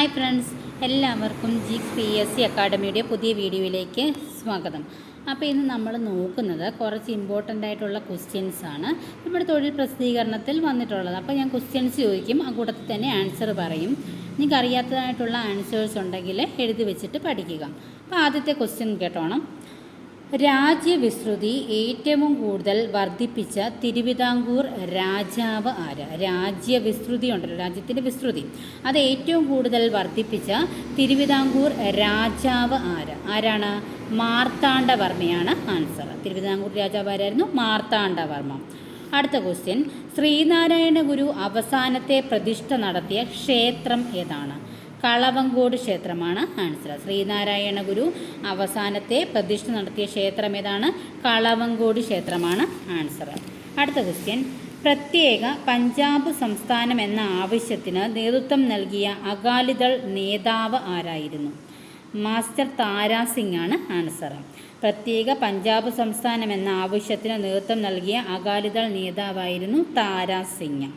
Hi friends എല്ലാവർക്കും G P S C അക്കാഡമിയുടെ പുതിയ വീഡിയോയിലേക്ക് സ്വാഗതം. അപ്പോൾ ഇന്ന് നമ്മൾ നോക്കുന്നത് കുറച്ച് ഇമ്പോർട്ടന്റ് ആയിട്ടുള്ള ക്വസ്റ്റ്യൻസ് ആണ്. നമ്മുടെ തൊഴിൽ പ്രസിദ്ധീകരണത്തിൽ വന്നിട്ടുള്ളത്. അപ്പോൾ ഞാൻ ക്വസ്റ്റ്യൻസ് ചോദിക്കും ആ കൂട്ടത്തിൽ തന്നെ ആൻസർ പറയും. നിങ്ങൾക്ക് അറിയാത്തതായിട്ടുള്ള ആൻസേഴ്സ് ഉണ്ടെങ്കിൽ എഴുതി വെച്ചിട്ട് പഠിക്കുക. അപ്പോൾ ആദ്യത്തെ ക്വസ്റ്റ്യൻ കേട്ടോണം. രാജ്യവിസ്തൃതി ഏറ്റവും കൂടുതൽ വർദ്ധിപ്പിച്ച തിരുവിതാംകൂർ രാജാവ് ആര്? രാജ്യവിസ്തൃതി ഉണ്ടല്ലോ രാജ്യത്തിന്റെ വിസ്തൃതി അത് ഏറ്റവും കൂടുതൽ വർദ്ധിപ്പിച്ച തിരുവിതാംകൂർ രാജാവ് ആര്? ആരാണ്? മാർത്താണ്ഡവർമ്മയാണ് ആൻസർ. തിരുവിതാംകൂർ രാജാവ് ആരായിരുന്നു? മാർത്താണ്ഡവർമ്മ. അടുത്ത ക്വസ്റ്റ്യൻ ശ്രീനാരായണ ഗുരു അവസാനത്തെ പ്രതിഷ്ഠ നടത്തിയ ക്ഷേത്രം ഏതാണ്? കളവങ്കോട് ക്ഷേത്രമാണ് ആൻസർ. ശ്രീനാരായണ ഗുരു അവസാനത്തെ പ്രതിഷ്ഠ നടത്തിയ ക്ഷേത്രം ഏതാണ്? കളവങ്കോട് ക്ഷേത്രമാണ് ആൻസർ. അടുത്ത ക്വസ്റ്റ്യൻ പ്രത്യേക പഞ്ചാബ് സംസ്ഥാനം എന്ന ആവശ്യത്തിന് നേതൃത്വം നൽകിയ അകാലിദൾ നേതാവ് ആരായിരുന്നു? മാസ്റ്റർ താരാസിംഗ് ആണ് ആൻസർ. പ്രത്യേക പഞ്ചാബ് സംസ്ഥാനം എന്ന ആവശ്യത്തിന് നേതൃത്വം നൽകിയ അകാലിദൾ നേതാവായിരുന്നു താരാ സിംഗ്.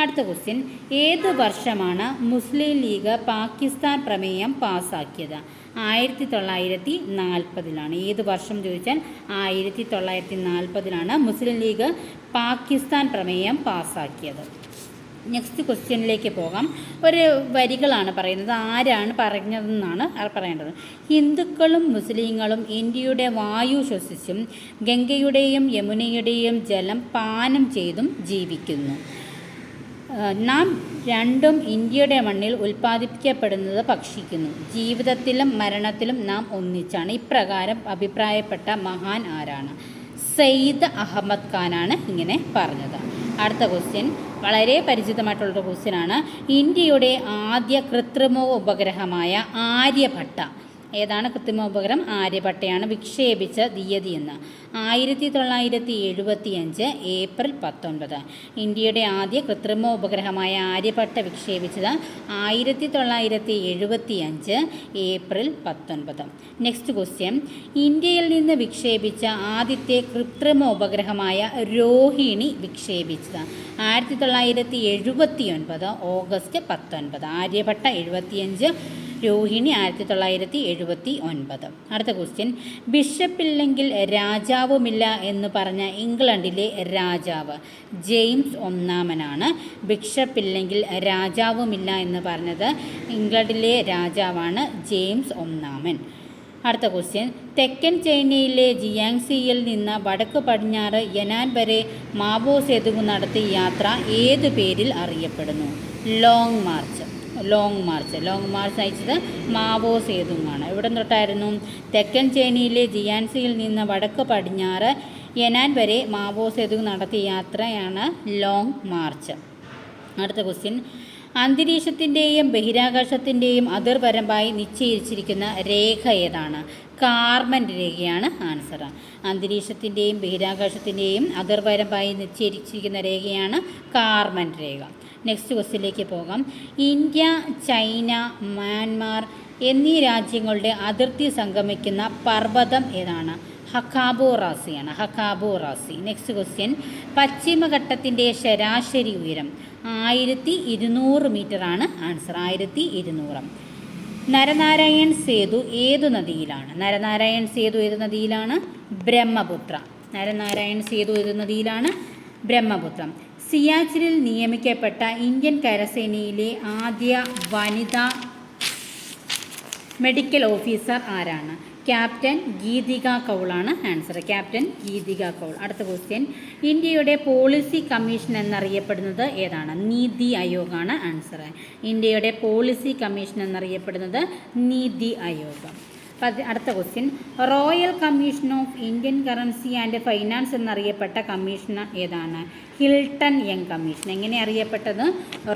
അടുത്ത ക്വസ്റ്റ്യൻ ഏത് വർഷമാണ് മുസ്ലിം ലീഗ് പാകിസ്ഥാൻ പ്രമേയം പാസ്സാക്കിയത് ആയിരത്തി തൊള്ളായിരത്തി നാൽപ്പതിലാണ് ഏത് വർഷം ചോദിച്ചാൽ ആയിരത്തി തൊള്ളായിരത്തി നാൽപ്പതിലാണ് മുസ്ലിം ലീഗ് പാകിസ്ഥാൻ പ്രമേയം പാസ്സാക്കിയത് നെക്സ്റ്റ് ക്വസ്റ്റ്യനിലേക്ക് പോകാം. ഒരു വരികളാണ് പറയുന്നത്. ആരാണ് പറഞ്ഞതെന്നാണ് പറയേണ്ടത്. ഹിന്ദുക്കളും മുസ്ലിങ്ങളും ഇന്ത്യയുടെ വായു ശ്വസിച്ചും ഗംഗയുടെയും യമുനയുടെയും ജലം പാനം ചെയ്തും ജീവിക്കുന്നു. നാം രണ്ടും ഇന്ത്യയുടെ മണ്ണിൽ ഉൽപ്പാദിപ്പിക്കപ്പെടുന്നത് ഭക്ഷിക്കുന്നു. ജീവിതത്തിലും മരണത്തിലും നാം ഒന്നിച്ചാണ്. ഇപ്രകാരം അഭിപ്രായപ്പെട്ട മഹാൻ ആരാണ്? സെയ്ദ് അഹമ്മദ് ഖാനാണ് ഇങ്ങനെ പറഞ്ഞത്. അടുത്ത ക്വസ്റ്റ്യൻ വളരെ പരിചിതമായിട്ടുള്ളൊരു ക്വസ്റ്റ്യനാണ് ഇന്ത്യയുടെ ആദ്യ കൃത്രിമ ഉപഗ്രഹമായ ആര്യഭട്ട. ഏതാണ് കൃത്രിമ ഉപഗ്രഹം ആര്യഭട്ടയാണ് വിക്ഷേപിച്ച തീയതി എന്ന്. ആയിരത്തി തൊള്ളായിരത്തി എഴുപത്തി അഞ്ച് ഏപ്രിൽ പത്തൊൻപത്. ഇന്ത്യയുടെ ആദ്യ കൃത്രിമ ഉപഗ്രഹമായ ആര്യഭട്ട വിക്ഷേപിച്ചത് ആയിരത്തി തൊള്ളായിരത്തി എഴുപത്തി അഞ്ച് ഏപ്രിൽ പത്തൊൻപത്. നെക്സ്റ്റ് ക്വസ്റ്റ്യൻ ഇന്ത്യയിൽ നിന്ന് വിക്ഷേപിച്ച ആദ്യത്തെ കൃത്രിമ ഉപഗ്രഹമായ രോഹിണി വിക്ഷേപിച്ചത് ആയിരത്തി തൊള്ളായിരത്തി എഴുപത്തി ഒൻപത് ഓഗസ്റ്റ് പത്തൊൻപത്. ആര്യഭട്ട എഴുപത്തിയഞ്ച് രോഹിണി ആയിരത്തി തൊള്ളായിരത്തി എഴുപത്തി ഒൻപത് അടുത്ത ക്വസ്റ്റ്യൻ ബിഷപ്പില്ലെങ്കിൽ രാജാവുമില്ല എന്ന് പറഞ്ഞ ഇംഗ്ലണ്ടിലെ രാജാവ് ജെയിംസ് ഒന്നാമനാണ്. ബിഷപ്പില്ലെങ്കിൽ രാജാവുമില്ല എന്ന് പറഞ്ഞത് ഇംഗ്ലണ്ടിലെ രാജാവാണ് ജെയിംസ് ഒന്നാമൻ. അടുത്ത ക്വസ്റ്റ്യൻ തെക്കൻ ചൈനയിലെ ജിയാങ്സിയിൽ നിന്ന് വടക്ക് പടിഞ്ഞാറ് യനാൻ വരെ മാവോ സേതുവ് നടത്തിയ യാത്ര ഏതു പേരിൽ അറിയപ്പെടുന്നു? Long march. Long march long march അയച്ചത് മാവോ സേതുങ്ങാണ് ഇവിടെ തൊട്ടായിരുന്നു? തെക്കൻ ചൈനയിലെ ജിയാൻസിയിൽ നിന്ന് വടക്ക് പടിഞ്ഞാറ് യനാൻ വരെ മാവോ സേതു നടത്തിയ യാത്രയാണ് ലോങ് മാർച്ച് അടുത്ത ക്വസ്റ്റ്യൻ അന്തരീക്ഷത്തിന്റെയും ബഹിരാകാശത്തിന്റെയും അതിർവരമ്പായി നിശ്ചയിച്ചിരിക്കുന്ന രേഖ ഏതാണ്? കാർബൺ രേഖയാണ് ആൻസർ അന്തരീക്ഷത്തിന്റെയും ബഹിരാകാശത്തിന്റെയും അതിർവരമ്പായി നിശ്ചയിച്ചിരിക്കുന്ന രേഖയാണ് കാർബൺ രേഖ. നെക്സ്റ്റ് ക്വസ്റ്റ്യനിലേക്ക് പോകാം. ഇന്ത്യ ചൈന മ്യാൻമാർ എന്നീ രാജ്യങ്ങളുടെ അതിർത്തി സംഗമിക്കുന്ന പർവതം ഏതാണ്? Hkakabo റാസിയാണ്. Hkakabo Razi. Next question. പശ്ചിമഘട്ടത്തിന്റെ ശരാശരി ഉയരം ആയിരത്തി ഇരുന്നൂറ് മീറ്ററാണ് ആൻസർ ആയിരത്തി ഇരുന്നൂറ്. നരനാരായൺ സേതു ഏതു നദിയിലാണ്? നരനാരായൺ സേതു ഏത് നദിയിലാണ്? ബ്രഹ്മപുത്ര. നരനാരായൺ സേതു ഏത് നദിയിലാണ്? ബ്രഹ്മപുത്രം. സിയാച്ചിനിൽ നിയമിക്കപ്പെട്ട ഇന്ത്യൻ കരസേനയിലെ ആദ്യ വനിതാ മെഡിക്കൽ ഓഫീസർ ആരാണ്? ക്യാപ്റ്റൻ ഗീതിക കൗളാണ് ആൻസർ. ക്യാപ്റ്റൻ ഗീതിക കൗൾ. അടുത്ത ക്വസ്റ്റ്യൻ. ഇന്ത്യയുടെ പോളിസി കമ്മീഷൻ എന്നറിയപ്പെടുന്നത് ഏതാണ്? നീതി ആയോഗാണ് ആൻസർ. ഇന്ത്യയുടെ പോളിസി കമ്മീഷൻ എന്നറിയപ്പെടുന്നത് നീതി ആയോഗം. അടുത്ത question royal commission of Indian currency and finance എന്നറിയപ്പെട്ട commission ഏതാണ്? ഹിൽട്ടൺ യങ് കമ്മീഷൻ എങ്ങനെ അറിയപ്പെട്ടത്?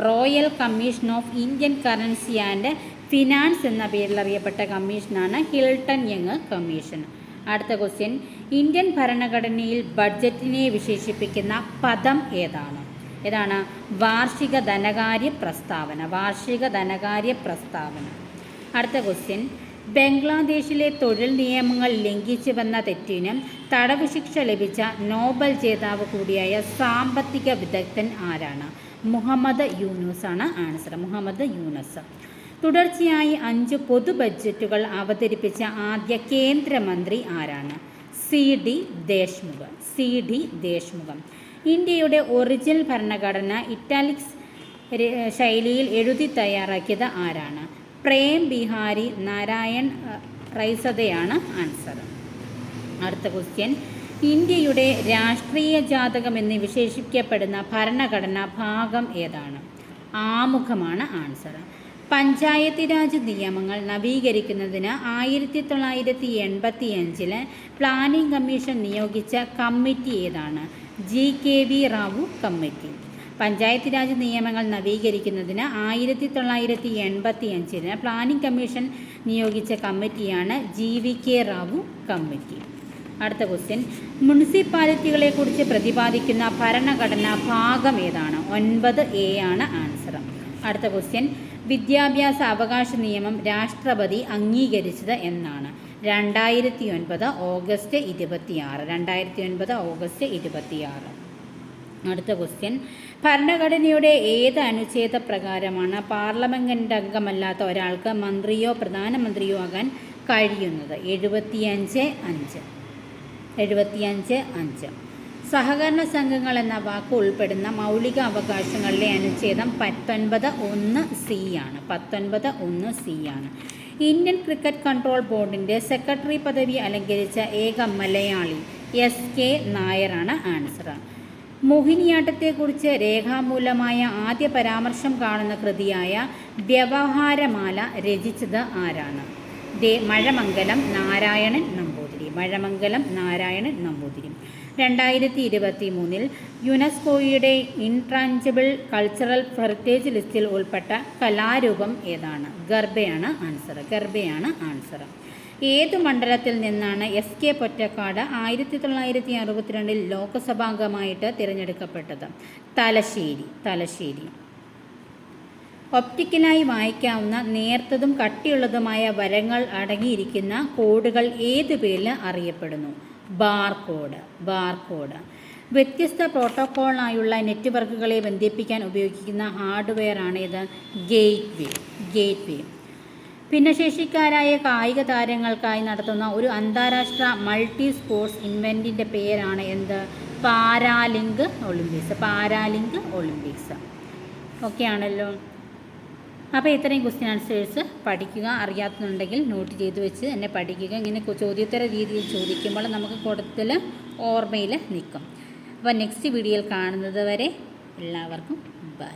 Royal commission of Indian currency and finance എന്ന പേരിൽ അറിയപ്പെട്ട കമ്മീഷനാണ് ഹിൽട്ടൺ യങ് കമ്മീഷൻ അടുത്ത ക്വസ്റ്റ്യൻ ഇന്ത്യൻ ഭരണഘടനയിൽ ബഡ്ജറ്റിനെ വിശേഷിപ്പിക്കുന്ന പദം ഏതാണ്? ഏതാണ്? വാർഷിക ധനകാര്യ പ്രസ്താവന. വാർഷിക ധനകാര്യ പ്രസ്താവന. അടുത്ത ക്വസ്റ്റ്യൻ ബംഗ്ലാദേശിലെ തൊഴിൽ നിയമങ്ങൾ ലംഘിച്ചുവെന്ന തെറ്റിന് തടവ് ശിക്ഷ ലഭിച്ച നോബൽ ജേതാവ് കൂടിയായ സാമ്പത്തിക വിദഗ്ധൻ ആരാണ്? മുഹമ്മദ് യൂനുസ് ആണ് ആൻസർ മുഹമ്മദ് യൂനസ്. തുടർച്ചയായി അഞ്ച് പൊതു ബഡ്ജറ്റുകൾ അവതരിപ്പിച്ച ആദ്യ കേന്ദ്രമന്ത്രി ആരാണ്? C D Deshmukh. C D ദേശ്മുഖം. ഇന്ത്യയുടെ ഒറിജിനൽ ഭരണഘടന ഇറ്റാലിക്സ് ശൈലിയിൽ എഴുതി തയ്യാറാക്കിയത് ആരാണ്? പ്രേം ബിഹാരി നാരായൺ റൈസതയാണ് ആൻസർ. അടുത്ത ക്വസ്റ്റ്യൻ. ഇന്ത്യയുടെ രാഷ്ട്രീയ ജാതകം എന്ന് വിശേഷിക്കപ്പെടുന്ന ഭരണഘടന ഭാഗം ഏതാണ്? ആമുഖമാണ് ആൻസർ. പഞ്ചായത്ത് രാജ് നിയമങ്ങൾ നവീകരിക്കുന്നതിന് ആയിരത്തി തൊള്ളായിരത്തി എൺപത്തി അഞ്ചിൽ പ്ലാനിംഗ് കമ്മീഷൻ നിയോഗിച്ച കമ്മിറ്റി ഏതാണ്? G K V Rao committee. Panchayat raj നിയമങ്ങൾ നവീകരിക്കുന്നതിന് ആയിരത്തി തൊള്ളായിരത്തി എൺപത്തി അഞ്ചിന് പ്ലാനിംഗ് കമ്മീഷൻ നിയോഗിച്ച കമ്മിറ്റിയാണ് G V K Rao committee. അടുത്ത ക്വസ്റ്റ്യൻ. മുനിസിപ്പാലിറ്റികളെക്കുറിച്ച് പ്രതിപാദിക്കുന്ന ഭരണഘടന ഭാഗം ഏതാണ്? ഒൻപത് എ ആണ് ആൻസർ. അടുത്ത ക്വസ്റ്റ്യൻ. വിദ്യാഭ്യാസ അവകാശ നിയമം രാഷ്ട്രപതി അംഗീകരിച്ചത് എന്നാണ്. രണ്ടായിരത്തി ഒൻപത് ഓഗസ്റ്റ് ഇരുപത്തിയാറ്. രണ്ടായിരത്തി ഒൻപത് ഓഗസ്റ്റ് ഇരുപത്തിയാറ്. അടുത്ത ക്വസ്റ്റ്യൻ. ഭരണഘടനയുടെ ഏത് അനുച്ഛേദ പ്രകാരമാണ് പാർലമെന്റ് അംഗമല്ലാത്ത ഒരാൾക്ക് മന്ത്രിയോ പ്രധാനമന്ത്രിയോ ആകാൻ കഴിയുന്നത്? എഴുപത്തിയഞ്ച് അഞ്ച്. എഴുപത്തിയഞ്ച് അഞ്ച്. സഹകരണ സംഘങ്ങൾ എന്ന വാക്ക് ഉൾപ്പെടുന്ന മൗലിക അവകാശങ്ങളിലെ അനുച്ഛേദം പത്തൊൻപത് ഒന്ന് സി ആണ്. പത്തൊൻപത് ഒന്ന് സി ആണ്. ഇന്ത്യൻ ക്രിക്കറ്റ് കൺട്രോൾ ബോർഡിന്റെ സെക്രട്ടറി പദവി അലങ്കരിച്ച ഏക മലയാളി എസ് കെ നായരാണ് ആൻസർ. മോഹിനിയാട്ടത്തെക്കുറിച്ച് രേഖാമൂലമായ ആദ്യ പരാമർശം കാണുന്ന കൃതിയായ വ്യവഹാരമാല രചിച്ചത് ആരാണ്? ദേ മഴമംഗലം നാരായണൻ നമ്പൂതിരി. മഴമംഗലം നാരായണൻ നമ്പൂതിരി. രണ്ടായിരത്തി ഇരുപത്തി മൂന്നിൽ യുനെസ്കോയുടെ ഇൻട്രാഞ്ചിബിൾ കൾച്ചറൽ ഹെറിറ്റേജ് ലിസ്റ്റിൽ ഉൾപ്പെട്ട കലാരൂപം ഏതാണ്? ഗർഭയാണ് ആൻസർ ഗർഭയാണ് ആൻസർ ഏതു മണ്ഡലത്തിൽ നിന്നാണ് എസ് കെ പൊറ്റക്കാട് ആയിരത്തി തൊള്ളായിരത്തി അറുപത്തിരണ്ടിൽ ലോക്സഭാംഗമായിട്ട് തിരഞ്ഞെടുക്കപ്പെട്ടത്? തലശ്ശേരി തലശ്ശേരി. ഒപ്റ്റിക്കലായി വായിക്കാവുന്ന നേർത്തതും കട്ടിയുള്ളതുമായ വരങ്ങൾ അടങ്ങിയിരിക്കുന്ന കോഡുകൾ ഏത് പേരിൽ അറിയപ്പെടുന്നു? Barcode barcode. വ്യത്യസ്ത പ്രോട്ടോക്കോളിനായുള്ള നെറ്റ്വർക്കുകളെ ബന്ധിപ്പിക്കാൻ ഉപയോഗിക്കുന്ന ഹാർഡ്വെയറാണ് ഇത്. ഗേറ്റ് വേ ഗേറ്റ് വേ ഭിന്നശേഷിക്കാരായ കായിക താരങ്ങൾക്കായി നടത്തുന്ന ഒരു അന്താരാഷ്ട്ര മൾട്ടി സ്പോർട്സ് ഇൻവെന്റിന്റെ പേരാണ് എന്ത്? Paralink Olympics. Paralink Olympics. Okay ആണല്ലോ. അപ്പോൾ ഇത്രയും ക്വസ്റ്റ്യൻ ആൻസേഴ്സ് പഠിക്കുക. അറിയാത്തതുണ്ടെങ്കിൽ നോട്ട് ചെയ്ത് വെച്ച് എന്നെ പഠിക്കുക. ഇങ്ങനെ ചോദ്യത്തര രീതിയിൽ ചോദിക്കുമ്പോൾ നമുക്ക് കൂടുതൽ ഓർമ്മയിൽ നിൽക്കും. അപ്പോൾ നെക്സ്റ്റ് വീഡിയോയിൽ കാണുന്നത് വരെ എല്ലാവർക്കും ബൈ